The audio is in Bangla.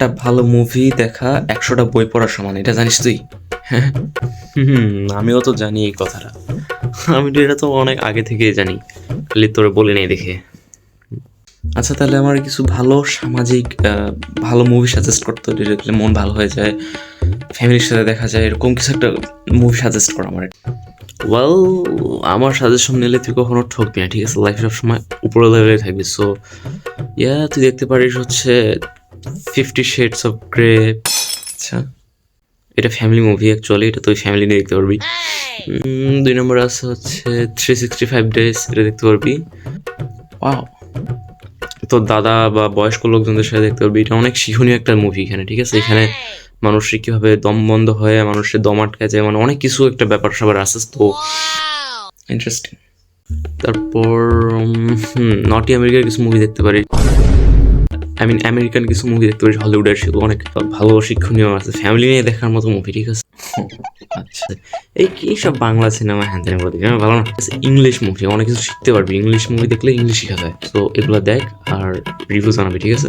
একটা ভালো মুভি দেখা, একশোটা বই পড়ার সমান, এটা জানিস তুই? হ্যাঁ? আমিও তো জানি এই কথাটা। আমি তো এটা তো অনেক আগে থেকেই জানি, খালি তোরে বলে নেই দেখে। আচ্ছা তাহলে আমার কিছু ভালো সামাজিক ভালো মুভি সাজেস্ট করতো যেটা মন ভালো হয়ে যায় ফ্যামিলির সাথে দেখা যায়, এরকম কিছু একটা মুভি সাজেস্ট কর আমার। ওয়েল আমার সাজেশন নিলে তুই কখনো ঠকবি না, ঠিক আছে? লাইফ সবসময় উপরে লেভেলে থাকবি সো ইয়া তুই দেখতে পারিস হচ্ছে ফিফটি শেডস অফ গ্রে আচ্ছা এটা ফ্যামিলি মুভি অ্যাকচুয়ালি এটা তুই ফ্যামিলি নিয়ে দেখতে পারবি। দুই নম্বর আছে হচ্ছে থ্রি সিক্সটি ফাইভ ডেজ এটা দেখতে পারবি। ওয়াও তোর দাদা বা বয়স্ক লোকজনদের সাথে দেখতে পারবি। এটা অনেক শিক্ষণীয় একটা মুভি এখানে, ঠিক আছে? এখানে মানুষের কীভাবে দম বন্ধ হয়ে, মানুষের দম আটকে যায় মানে অনেক কিছু একটা ব্যাপার স্যাপার আছে, তো ইন্টারেস্টিং তারপর নটি আমেরিকার কিছু মুভি দেখতে পারি। আই মিন আমেরিকান কিছু মুভি দেখতে পারি হলিউডের সেগুলো অনেক ভালো শিক্ষণীয় আছে। ফ্যামিলি নিয়ে দেখার মতো মুভি ঠিক আছে? আচ্ছা এই কি সব বাংলা সিনেমা হ্যান তেন বলি ভালো না। ইংলিশ মুভি অনেক কিছু শিখতে পারবি। ইংলিশ মুভি দেখলে ইংলিশ শেখা যায়। তো এগুলো দেখ আর রিভিউ জানাবি ঠিক আছে?